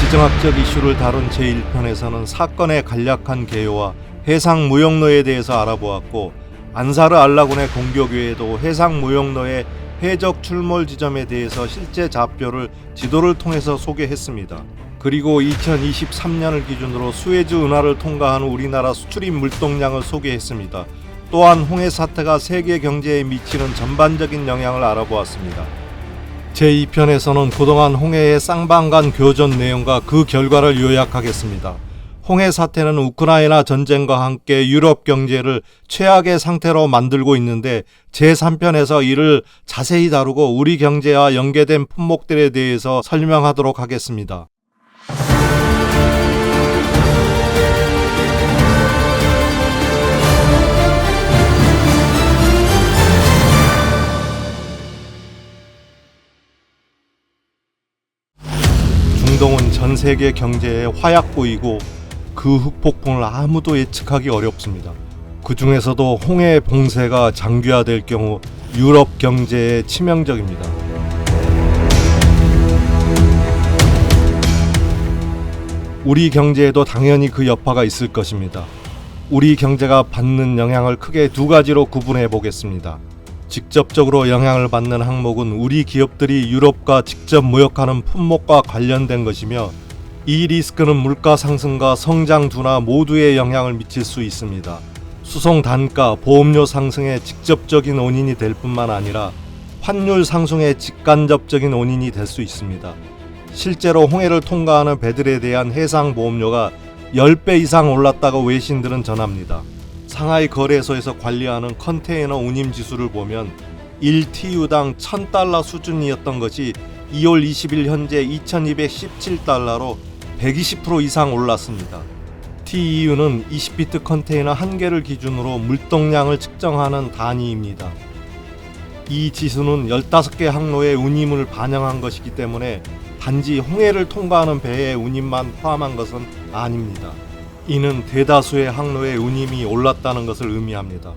지정학적 이슈를 다룬 제1편에서는 사건의 간략한 개요와 해상 무역로에 대해서 알아보았고 안사르 알라군의 공격 외에도 해상 무역로의 해적 출몰 지점에 대해서 실제 좌표를 지도를 통해서 소개했습니다. 그리고 2023년을 기준으로 수에즈 운하를 통과한 우리나라 수출입 물동량을 소개했습니다. 또한 홍해 사태가 세계 경제에 미치는 전반적인 영향을 알아보았습니다. 제2편에서는 그동안 홍해의 쌍방간 교전 내용과 그 결과를 요약하겠습니다. 홍해 사태는 우크라이나 전쟁과 함께 유럽 경제를 최악의 상태로 만들고 있는데 제3편에서 이를 자세히 다루고 우리 경제와 연계된 품목들에 대해서 설명하도록 하겠습니다. 중동은 전 세계 경제의 화약고이고 그 흑폭풍을 아무도 예측하기 어렵습니다. 그 중에서도 홍해 봉쇄가 장기화될 경우 유럽 경제에 치명적입니다. 우리 경제에도 당연히 그 여파가 있을 것입니다. 우리 경제가 받는 영향을 크게 두 가지로 구분해 보겠습니다. 직접적으로 영향을 받는 항목은 우리 기업들이 유럽과 직접 무역하는 품목과 관련된 것이며 이 리스크는 물가 상승과 성장 둔화 모두에 영향을 미칠 수 있습니다. 수송 단가, 보험료 상승의 직접적인 원인이 될 뿐만 아니라 환율 상승의 직간접적인 원인이 될 수 있습니다. 실제로 홍해를 통과하는 배들에 대한 해상 보험료가 10배 이상 올랐다고 외신들은 전합니다. 상하이 거래소에서 관리하는 컨테이너 운임 지수를 보면 1TU당 1000달러 수준이었던 것이 2월 20일 현재 2217달러로 120% 이상 올랐습니다. TEU는 20비트 컨테이너 한 개를 기준으로 물동량을 측정하는 단위입니다. 이 지수는 15개 항로의 운임을 반영한 것이기 때문에 단지 홍해를 통과하는 배의 운임만 포함한 것은 아닙니다. 이는 대다수의 항로의 운임이 올랐다는 것을 의미합니다.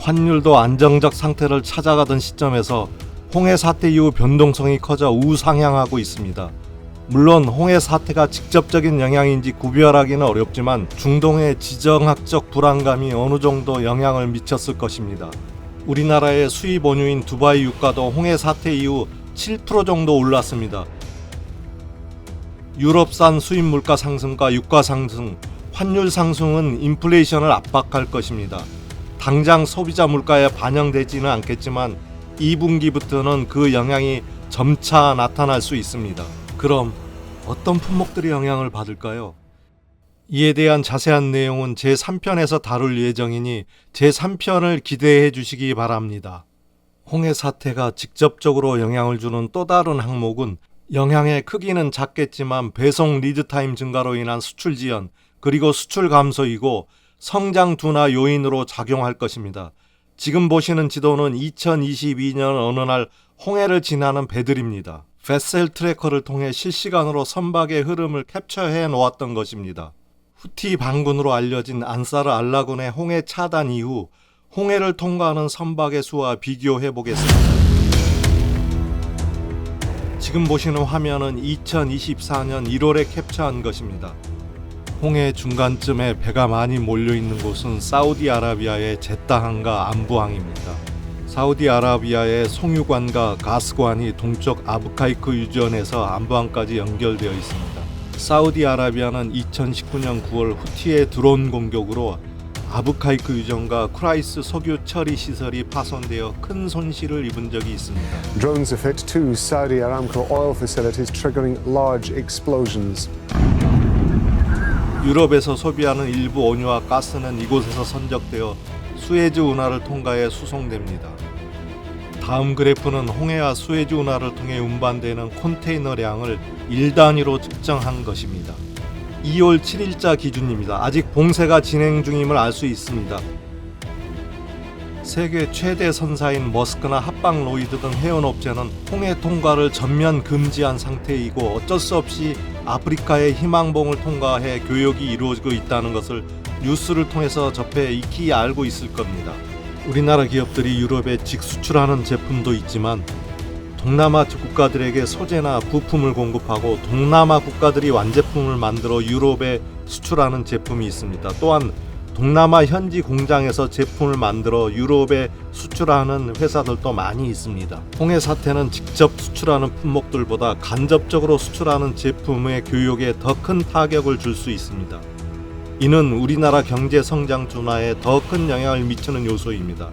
환율도 안정적 상태를 찾아가던 시점에서 홍해 사태 이후 변동성이 커져 우상향하고 있습니다. 물론 홍해 사태가 직접적인 영향인지 구별하기는 어렵지만 중동의 지정학적 불안감이 어느 정도 영향을 미쳤을 것입니다. 우리나라의 수입 원유인 두바이 유가도 홍해 사태 이후 7% 정도 올랐습니다. 유럽산 수입 물가 상승과 유가 상승, 환율 상승은 인플레이션을 압박할 것입니다. 당장 소비자 물가에 반영되지는 않겠지만 2분기부터는 그 영향이 점차 나타날 수 있습니다. 그럼 어떤 품목들이 영향을 받을까요? 이에 대한 자세한 내용은 제3편에서 다룰 예정이니 제3편을 기대해 주시기 바랍니다. 홍해 사태가 직접적으로 영향을 주는 또 다른 항목은 영향의 크기는 작겠지만 배송 리드 타임 증가로 인한 수출 지연 그리고 수출 감소이고 성장 둔화 요인으로 작용할 것입니다. 지금 보시는 지도는 2022년 어느 날 홍해를 지나는 배들입니다. 베셀 트래커를 통해 실시간으로 선박의 흐름을 캡처해 놓았던 것입니다. 후티 반군으로 알려진 안사르 알라군의 홍해 차단 이후 홍해를 통과하는 선박의 수와 비교해 보겠습니다. 지금 보시는 화면은 2024년 1월에 캡처한 것입니다. 홍해 중간쯤에 배가 많이 몰려 있는 곳은 사우디아라비아의 제타항과 안부항입니다. 사우디아라비아의 송유관과 가스관이 동쪽 아부카이크 유전에서 안부항까지 연결되어 있습니다. 사우디아라비아는 2019년 9월 후티의 드론 공격으로 아부카이크 유전과 크라이스 석유 처리 시설이 파손되어 큰 손실을 입은 적이 있습니다. Drones hit two Saudi Aramco oil facilities, triggering large explosions. 유럽에서 소비하는 일부 원유와 가스는 이곳에서 선적되어 수에즈 운하를 통과해 수송됩니다. 다음 그래프는 홍해와 수에즈 운하를 통해 운반되는 컨테이너량을 1단위로 측정한 것입니다. 2월 7일자 기준입니다. 아직 봉쇄가 진행 중임을 알 수 있습니다. 세계 최대 선사인 머스크나 합방 로이드 등 해운 업체는 홍해 통과를 전면 금지한 상태이고 어쩔 수 없이 아프리카의 희망봉을 통과해 교역이 이루어지고 있다는 것을 뉴스를 통해서 접해 익히 알고 있을 겁니다. 우리나라 기업들이 유럽에 직수출하는 제품도 있지만 동남아 국가들에게 소재나 부품을 공급하고 동남아 국가들이 완제품을 만들어 유럽에 수출하는 제품이 있습니다. 또한 동남아 현지 공장에서 제품을 만들어 유럽에 수출하는 회사들도 많이 있습니다. 홍해 사태는 직접 수출하는 품목들보다 간접적으로 수출하는 제품의 교역에 더 큰 타격을 줄 수 있습니다. 이는 우리나라 경제 성장 둔화에 더 큰 영향을 미치는 요소입니다.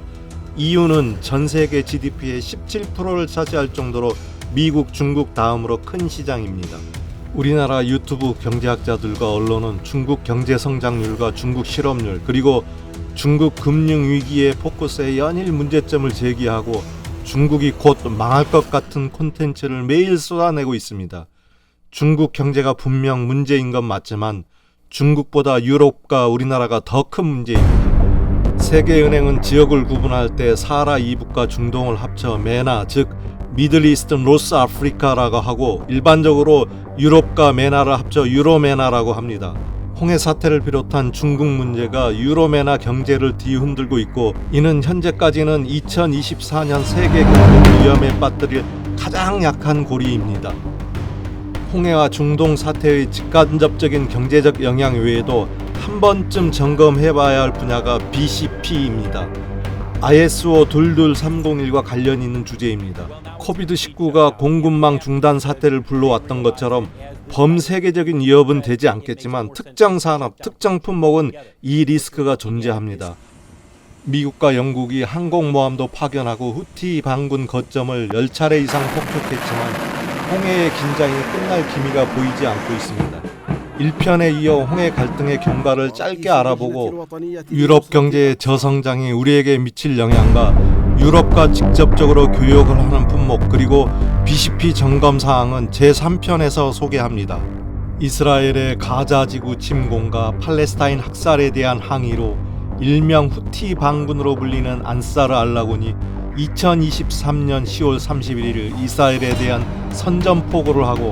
이유는 전 세계 GDP의 17%를 차지할 정도로 미국, 중국 다음으로 큰 시장입니다. 우리나라 유튜브 경제학자들과 언론은 중국 경제 성장률과 중국 실업률 그리고 중국 금융 위기의 포커스에 연일 문제점을 제기하고 중국이 곧 망할 것 같은 콘텐츠를 매일 쏟아내고 있습니다. 중국 경제가 분명 문제인 건 맞지만 중국보다 유럽과 우리나라가 더 큰 문제입니다. 세계은행은 지역을 구분할 때 사하라 이북과 중동을 합쳐 메나 즉 미들 이스트 노스 아프리카라고 하고 일반적으로 유럽과 메나를 합쳐 유로메나라고 합니다. 홍해 사태를 비롯한 중국 문제가 유로메나 경제를 뒤흔들고 있고 이는 현재까지는 2024년 세계 경제 위험에 빠뜨릴 가장 약한 고리입니다. 홍해와 중동 사태의 직간접적인 경제적 영향 외에도 한 번쯤 점검해봐야 할 분야가 BCP입니다. ISO 22301과 관련 있는 주제입니다. 코비드19가 공급망 중단 사태를 불러왔던 것처럼 범세계적인 위협은 되지 않겠지만 특정 산업, 특정 품목은 이 리스크가 존재합니다. 미국과 영국이 항공모함도 파견하고 후티 반군 거점을 10차례 이상 폭격했지만 홍해의 긴장이 끝날 기미가 보이지 않고 있습니다. 1편에 이어 홍해 갈등의 경과를 짧게 알아보고 유럽 경제의 저성장이 우리에게 미칠 영향과 유럽과 직접적으로 교역을 하는 품목 그리고 BCP 점검 사항은 제3편에서 소개합니다. 이스라엘의 가자 지구 침공과 팔레스타인 학살에 대한 항의로 일명 후티 반군으로 불리는 안사르 알라군이 2023년 10월 31일 이스라엘에 대한 선전포고를 하고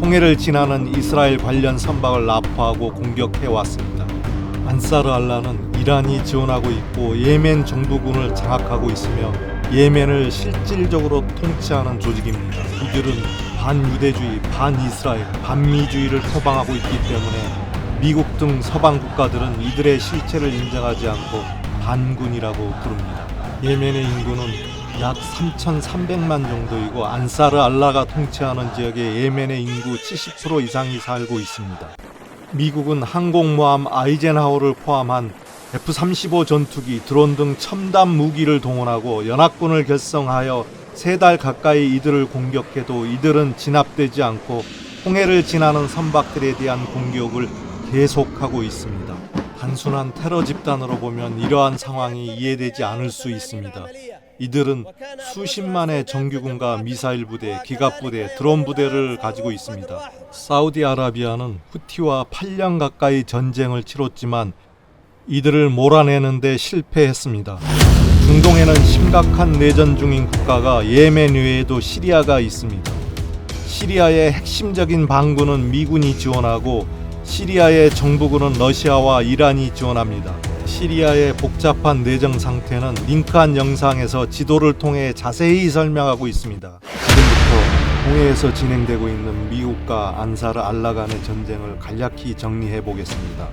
홍해를 지나는 이스라엘 관련 선박을 납포하고 공격해 왔습니다. 안사르 알라는 이란이 지원하고 있고 예멘 정부군을 장악하고 있으며 예멘을 실질적으로 통치하는 조직입니다. 이들은 반유대주의, 반이스라엘, 반미주의를 표방하고 있기 때문에 미국 등 서방 국가들은 이들의 실체를 인정하지 않고 반군이라고 부릅니다. 예멘의 인구는 약 3,300만 정도이고 안사르 알라가 통치하는 지역의 예멘의 인구 70% 이상이 살고 있습니다. 미국은 항공모함 아이젠하워를 포함한 F-35 전투기, 드론 등 첨단 무기를 동원하고 연합군을 결성하여 세 달 가까이 이들을 공격해도 이들은 진압되지 않고 홍해를 지나는 선박들에 대한 공격을 계속하고 있습니다. 단순한 테러 집단으로 보면 이러한 상황이 이해되지 않을 수 있습니다. 이들은 수십만의 정규군과 미사일 부대, 기갑 부대, 드론 부대를 가지고 있습니다. 사우디아라비아는 후티와 8년 가까이 전쟁을 치렀지만 이들을 몰아내는데 실패했습니다. 중동에는 심각한 내전 중인 국가가 예멘 외에도 시리아가 있습니다. 시리아의 핵심적인 반군은 미군이 지원하고 시리아의 정부군은 러시아와 이란이 지원합니다. 시리아의 복잡한 내정 상태는 링크한 영상에서 지도를 통해 자세히 설명하고 있습니다. 지금부터 홍해에서 진행되고 있는 미국과 안사르 알라 간의 전쟁을 간략히 정리해 보겠습니다.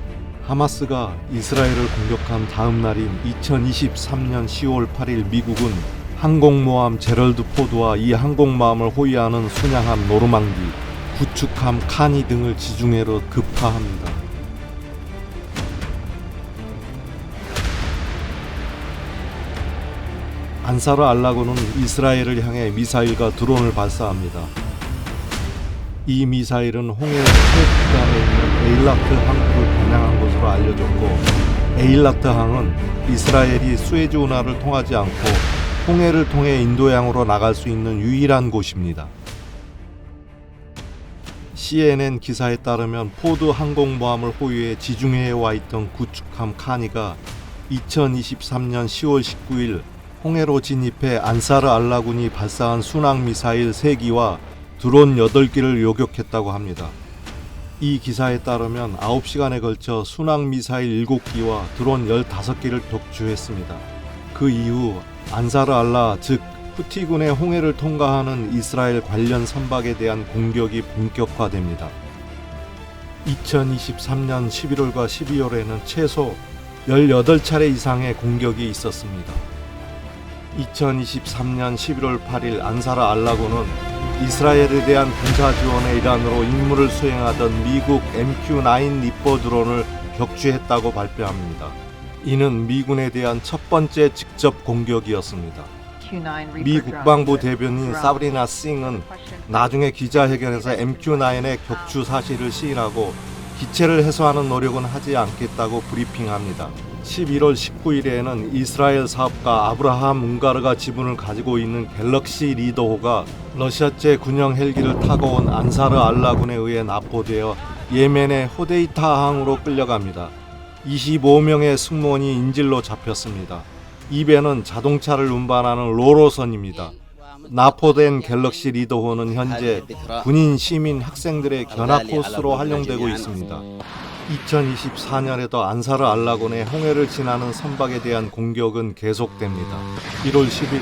하마스가 이스라엘을 공격한 다음 날인 2023년 10월 8일 미국은 항공모함 제럴드 포드와 이 항공모함을 호위하는 순양함 노르망디, 구축함 카니 등을 지중해로 급파합니다. 안사르 알라고는 이스라엘을 향해 미사일과 드론을 발사합니다. 이 미사일은 홍해 최북단에 있는 에일라트 항구를 겨냥한 것으로 알려졌고 에일라트 항은 이스라엘이 수에즈 운하를 통하지 않고 홍해를 통해 인도양으로 나갈 수 있는 유일한 곳입니다. CNN 기사에 따르면 포드 항공모함을 호위해 지중해에 와 있던 구축함 카니가 2023년 10월 19일 홍해로 진입해 안사르 알라군이 발사한 순항 미사일 3기와 드론 8기를 요격했다고 합니다. 이 기사에 따르면 9시간에 걸쳐 순항 미사일 7기와 드론 15기를 격추했습니다. 그 이후 안사르 알라 즉 후티군의 홍해를 통과하는 이스라엘 관련 선박에 대한 공격이 본격화됩니다. 2023년 11월과 12월에는 최소 18차례 이상의 공격이 있었습니다. 2023년 11월 8일 안사라 알라고는 이스라엘에 대한 군사 지원의 일환으로 임무를 수행하던 미국 MQ-9 리퍼 드론을 격추했다고 발표합니다. 이는 미군에 대한 첫 번째 직접 공격이었습니다. 미 국방부 대변인 사브리나 싱은 나중에 기자회견에서 MQ-9의 격추 사실을 시인하고 기체를 해소하는 노력은 하지 않겠다고 브리핑합니다. 11월 19일에는 이스라엘 사업가 아브라함 웅가르가 지분을 가지고 있는 갤럭시 리더호가 러시아제 군용 헬기를 타고 온 안사르 알라군에 의해 납포되어 예멘의 호데이타 항으로 끌려갑니다. 25명의 승무원이 인질로 잡혔습니다. 이 배는 자동차를 운반하는 로로선입니다. 납포된 갤럭시 리더호는 현재 군인, 시민, 학생들의 견학 코스로 활용되고 있습니다. 2024년에도 안사르 알라곤의 홍해를 지나는 선박에 대한 공격은 계속됩니다. 1월 10일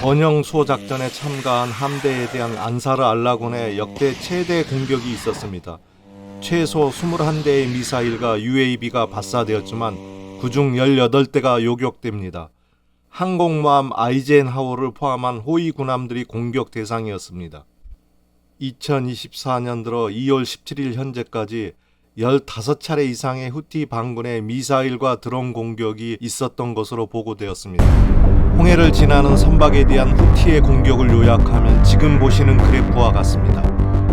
번영 수호 작전에 참가한 함대에 대한 안사르 알라곤의 역대 최대 공격이 있었습니다. 최소 21대의 미사일과 UAV가 발사되었지만 그중 18대가 요격됩니다. 항공모함 아이젠하워를 포함한 호위 군함들이 공격 대상이었습니다. 2024년 들어 2월 17일 현재까지 15차례 이상의 후티 반군의 미사일과 드론 공격이 있었던 것으로 보고되었습니다. 홍해를 지나는 선박에 대한 후티의 공격을 요약하면 지금 보시는 그래프와 같습니다.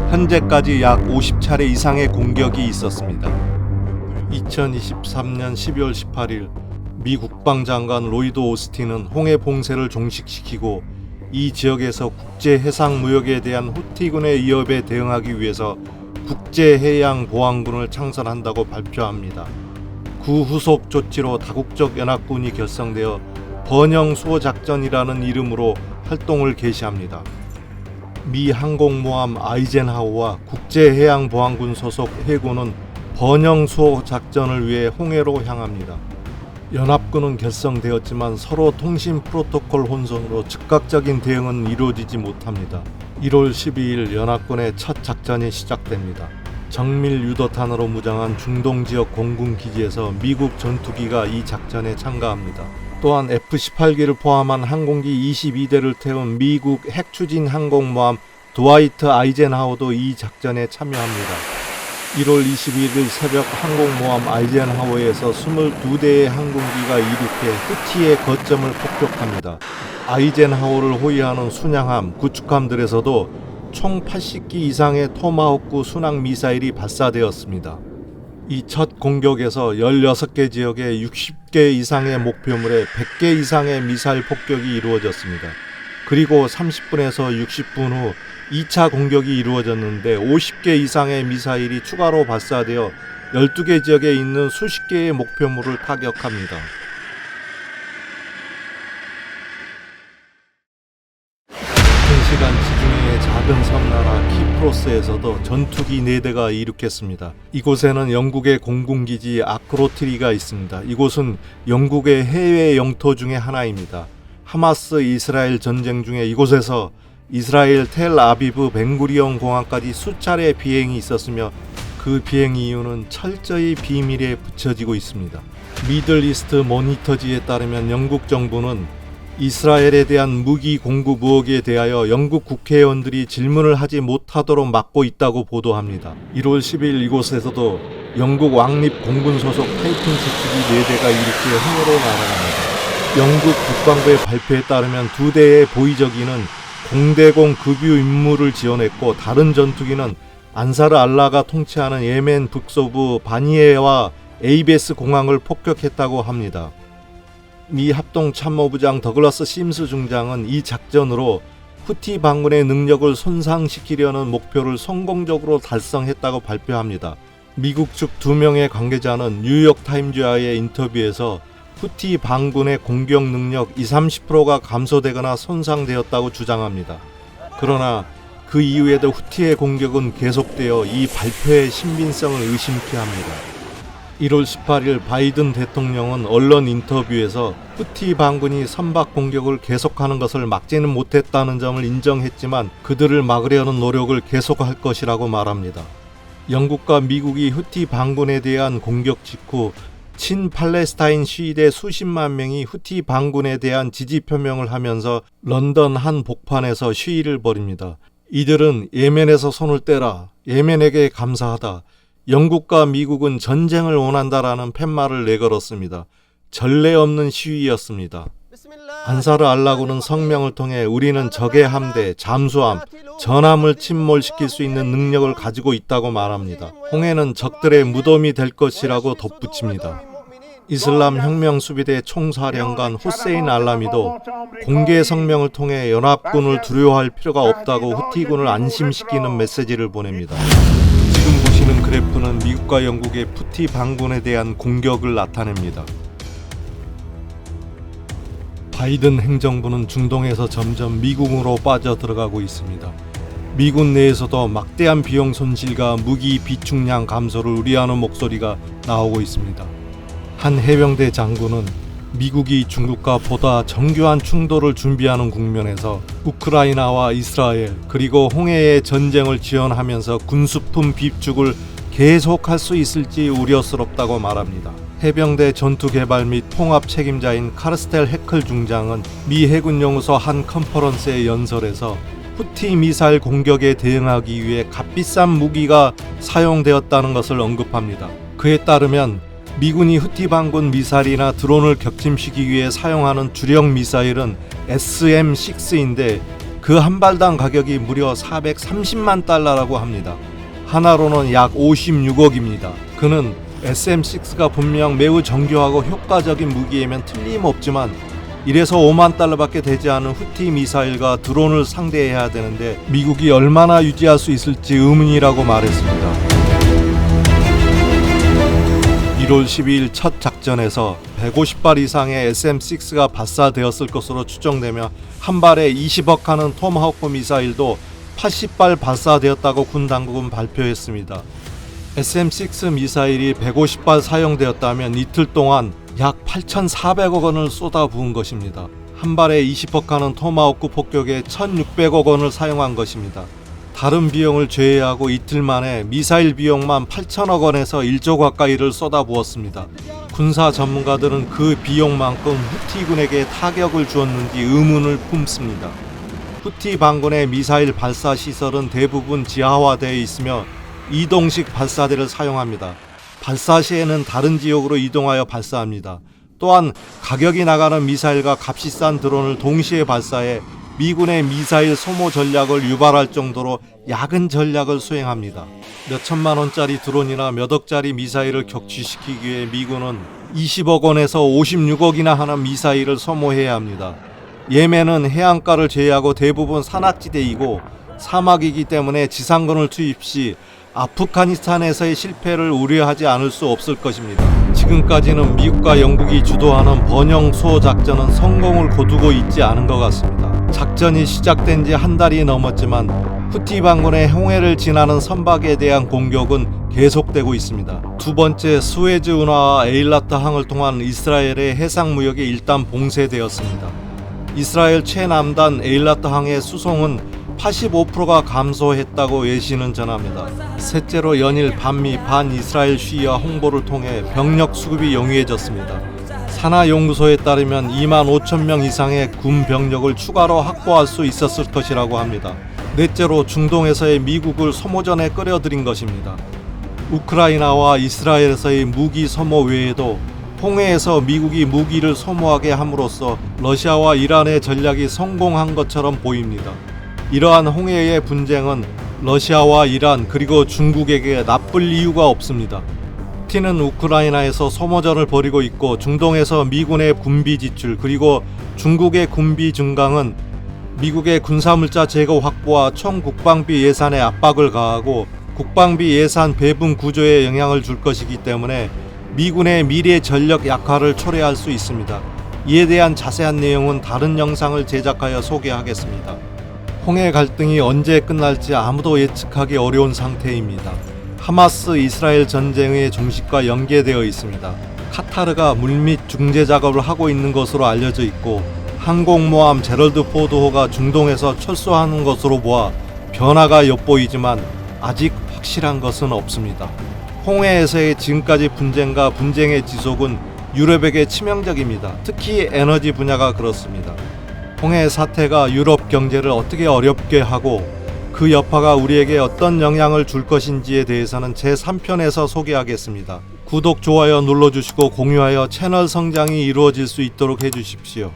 현재까지 약 50차례 이상의 공격이 있었습니다. 2023년 12월 18일 미 국방장관 로이드 오스틴은 홍해 봉쇄를 종식시키고 이 지역에서 국제 해상 무역에 대한 후티군의 위협에 대응하기 위해서 국제 해양 보안군을 창설한다고 발표합니다. 그 후속 조치로 다국적 연합군이 결성되어 번영 수호 작전이라는 이름으로 활동을 개시합니다. 미 항공모함 아이젠하우와 국제해양보안군 소속 해군은 번영 수호 작전을 위해 홍해로 향합니다. 연합군은 결성되었지만 서로 통신 프로토콜 혼선으로 즉각적인 대응은 이루어지지 못합니다. 1월 12일 연합군의 첫 작전이 시작됩니다. 정밀 유도탄으로 무장한 중동 지역 공군 기지에서 미국 전투기가 이 작전에 참가합니다. 또한 F-18기를 포함한 항공기 22대를 태운 미국 핵추진 항공모함 드와이트 아이젠하워도 이 작전에 참여합니다. 1월 22일 새벽 항공모함 아이젠하워에서 22대의 항공기가 이륙해 후티의 거점을 폭격합니다. 아이젠하워를 호위하는 순양함, 구축함들에서도 총 80기 이상의 토마호크 순항 미사일이 발사되었습니다. 이 첫 공격에서 16개 지역에 60개 이상의 목표물에 100개 이상의 미사일 폭격이 이루어졌습니다. 그리고 30분에서 60분 후 2차 공격이 이루어졌는데 50개 이상의 미사일이 추가로 발사되어 12개 지역에 있는 수십 개의 목표물을 타격합니다. 시간 지중해의 작은 섬나라 키프로스에서도 전투기 4대가 이륙했습니다. 이곳에는 영국의 공군기지 아크로트리가 있습니다. 이곳은 영국의 해외 영토 중의 하나입니다. 하마스 이스라엘 전쟁 중에 이곳에서 이스라엘 텔 아비브 벤구리온 공항까지 수차례 비행이 있었으며 그 비행 이유는 철저히 비밀에 붙여지고 있습니다. 미들 이스트 모니터지에 따르면 영국 정부는 이스라엘에 대한 무기 공급 의혹에 대하여 영국 국회의원들이 질문을 하지 못하도록 막고 있다고 보도합니다. 1월 10일 이곳에서도 영국 왕립 공군 소속 타이푼 제트기 4대가 이렇게 홍해로 날아갑니다. 영국 국방부의 발표에 따르면 두 대의 보이저기는 공대공 급유 임무를 지원했고 다른 전투기는 안사르 알라가 통치하는 예멘 북서부 바니에와 에이베스 공항을 폭격했다고 합니다. 미 합동 참모부장 더글라스 심스 중장은 이 작전으로 후티 반군의 능력을 손상시키려는 목표를 성공적으로 달성했다고 발표합니다. 미국 측 두 명의 관계자는 뉴욕 타임즈와의 인터뷰에서 후티 반군의 공격 능력 20, 30%가 감소되거나 손상되었다고 주장합니다. 그러나 그 이후에도 후티의 공격은 계속되어 이 발표의 신빙성을 의심케 합니다. 1월 18일 바이든 대통령은 언론 인터뷰에서 후티 반군이 선박 공격을 계속하는 것을 막지는 못했다는 점을 인정했지만 그들을 막으려는 노력을 계속할 것이라고 말합니다. 영국과 미국이 후티 반군에 대한 공격 직후 친 팔레스타인 시위대 수십만 명이 후티 반군에 대한 지지 표명을 하면서 런던 한 복판에서 시위를 벌입니다. 이들은 예멘에서 손을 떼라, 예멘에게 감사하다, 영국과 미국은 전쟁을 원한다라는 팻말을 내걸었습니다. 전례 없는 시위였습니다. 안사르 알라고는 성명을 통해 우리는 적의 함대, 잠수함, 전함을 침몰시킬 수 있는 능력을 가지고 있다고 말합니다. 홍해는 적들의 무덤이 될 것이라고 덧붙입니다. 이슬람 혁명 수비대 총사령관 후세인 알라미도 공개 성명을 통해 연합군을 두려워할 필요가 없다고 후티군을 안심시키는 메시지를 보냅니다. 지금 보시는 그래프는 미국과 영국의 푸티 반군에 대한 공격을 나타냅니다. 바이든 행정부는 중동에서 점점 미국으로 빠져 들어가고 있습니다. 미군 내에서도 막대한 비용 손실과 무기 비축량 감소를 우려하는 목소리가 나오고 있습니다. 한 해병대 장군은 미국이 중국과 보다 정교한 충돌을 준비하는 국면에서 우크라이나와 이스라엘 그리고 홍해의 전쟁을 지원하면서 군수품 비축을 계속할 수 있을지 우려스럽다고 말합니다. 해병대 전투 개발 및 통합 책임자인 카르스텔 해클 중장은 미 해군 연구소 한 컨퍼런스의 연설에서 후티 미사일 공격에 대응하기 위해 값비싼 무기가 사용되었다는 것을 언급합니다. 그에 따르면 미군이 후티 반군 미사일이나 드론을 격침시키기 위해 사용하는 주력 미사일은 SM-6인데 그 한 발당 가격이 무려 430만 달러라고 합니다. 하나로는 약 56억입니다. 그는 SM6가 분명 매우 정교하고 효과적인 무기이면 틀림없지만 이래서 5만 달러밖에 되지 않은 후티 미사일과 드론을 상대해야 되는데 미국이 얼마나 유지할 수 있을지 의문이라고 말했습니다. 1월 12일 첫 작전에서 150발 이상의 SM6가 발사되었을 것으로 추정되며 한 발에 20억 하는 톰하우크 미사일도 80발 발사되었다고 군 당국은 발표했습니다. SM6 미사일이 150발 사용되었다면 이틀 동안 약 8,400억 원을 쏟아부은 것입니다. 한 발에 20억 하는 토마호크 폭격에 1,600억 원을 사용한 것입니다. 다른 비용을 제외하고 이틀 만에 미사일 비용만 8천억 원에서 1조 가까이를 쏟아부었습니다. 군사 전문가들은 그 비용만큼 후티군에게 타격을 주었는지 의문을 품습니다. 후티 반군의 미사일 발사 시설은 대부분 지하화되어 있으며 이동식 발사대를 사용합니다. 발사 시에는 다른 지역으로 이동하여 발사합니다. 또한 가격이 나가는 미사일과 값이 싼 드론을 동시에 발사해 미군의 미사일 소모 전략을 유발할 정도로 야근 전략을 수행합니다. 몇 천만 원짜리 드론이나 몇 억짜리 미사일을 격추시키기 위해 미군은 20억 원에서 56억이나 하는 미사일을 소모해야 합니다. 예멘은 해안가를 제외하고 대부분 산악지대이고 사막이기 때문에 지상군을 투입 시 아프가니스탄에서의 실패를 우려하지 않을 수 없을 것입니다. 지금까지는 미국과 영국이 주도하는 번영 수호 작전은 성공을 거두고 있지 않은 것 같습니다. 작전이 시작된 지 한 달이 넘었지만 후티 반군의 홍해를 지나는 선박에 대한 공격은 계속되고 있습니다. 두 번째 스웨즈 운하와 에일라트 항을 통한 이스라엘의 해상 무역이 일단 봉쇄되었습니다. 이스라엘 최남단 에일라트 항의 수송은 85%가 감소했다고 외신은 전합니다. 셋째로 연일 반미 반 이스라엘 시위와 홍보를 통해 병력 수급이 용이해졌습니다. 산하 연구소에 따르면 2만 5천 명 이상의 군 병력을 추가로 확보할 수 있었을 것이라고 합니다. 넷째로 중동에서의 미국을 소모전에 끌어들인 것입니다. 우크라이나와 이스라엘에서의 무기 소모 외에도 홍해에서 미국이 무기를 소모하게 함으로써 러시아와 이란의 전략이 성공한 것처럼 보입니다. 이러한 홍해의 분쟁은 러시아와 이란 그리고 중국에게 나쁠 이유가 없습니다. 티는 우크라이나에서 소모전을 벌이고 있고 중동에서 미군의 군비 지출 그리고 중국의 군비 증강은 미국의 군사물자 제거 확보와 총 국방비 예산에 압박을 가하고 국방비 예산 배분 구조에 영향을 줄 것이기 때문에 미군의 미래 전력 약화를 초래할 수 있습니다. 이에 대한 자세한 내용은 다른 영상을 제작하여 소개하겠습니다. 홍해 갈등이 언제 끝날지 아무도 예측하기 어려운 상태입니다. 하마스 이스라엘 전쟁의 종식과 연계되어 있습니다. 카타르가 물밑 중재 작업을 하고 있는 것으로 알려져 있고 항공모함 제럴드 포드호가 중동에서 철수하는 것으로 보아 변화가 엿보이지만 아직 확실한 것은 없습니다. 홍해에서의 지금까지 분쟁과 분쟁의 지속은 유럽에게 치명적입니다. 특히 에너지 분야가 그렇습니다. 홍해 사태가 유럽 경제를 어떻게 어렵게 하고 그 여파가 우리에게 어떤 영향을 줄 것인지에 대해서는 제 3편에서 소개하겠습니다. 구독, 좋아요 눌러주시고 공유하여 채널 성장이 이루어질 수 있도록 해주십시오.